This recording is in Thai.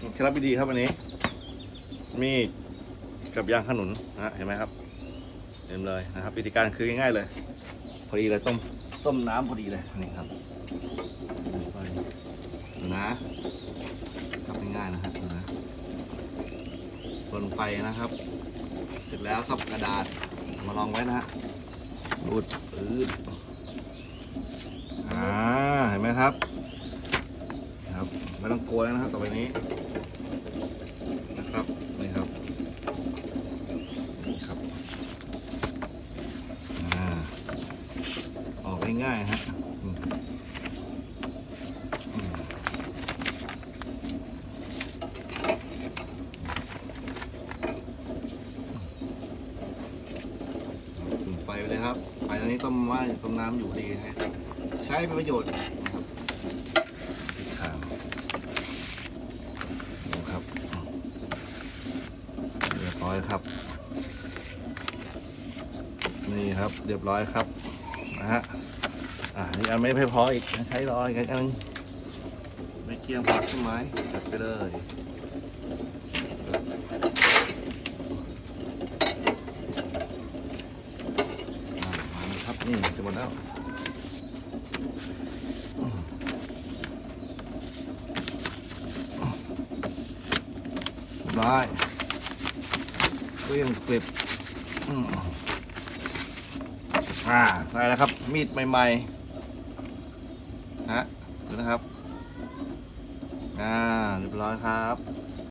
เคล็ดลับดีครับวันนี้ มีดกับยางขนุนนะเห็นไหมครับเต็มเลยนะครับวิธีการคือง่ายๆเลย พอดีเลยต้มต้มน้ำพอดีเลยนี่ครับนะครับง่ายๆนะครับนะส่วนไฟนะครับ เสร็จแล้วครับกระดาษมาลองไว้นะฮะรูดปืดอ่าเห็นไหมครับ ครับไม่ต้องกลัวแล้วนะครับต่อไปนี้นะครับนี่ครับนี่ครับอ่าออก ง่ายฮะไปเลยครับไฟตอนนี้ต้มว่าต้มน้ำอยู่ดีนะฮะใช้เป็นประโยชน์นะครับดูครับเรียบร้อยครับ นี่ครับเรียบร้อยครับ นะฮะ อ่านี่อันไม่พออีกใช้รออีกอันนึงไม่เกี่ยงผักใช่ไหมจัดไปเลยมาครับนี่จะหมดแล้วร้อยเกลี้ยงกลิบอืม อ่าได้แล้วครับ มีดใหม่ๆฮะดูนะครับ อ่าเรียบร้อยครับ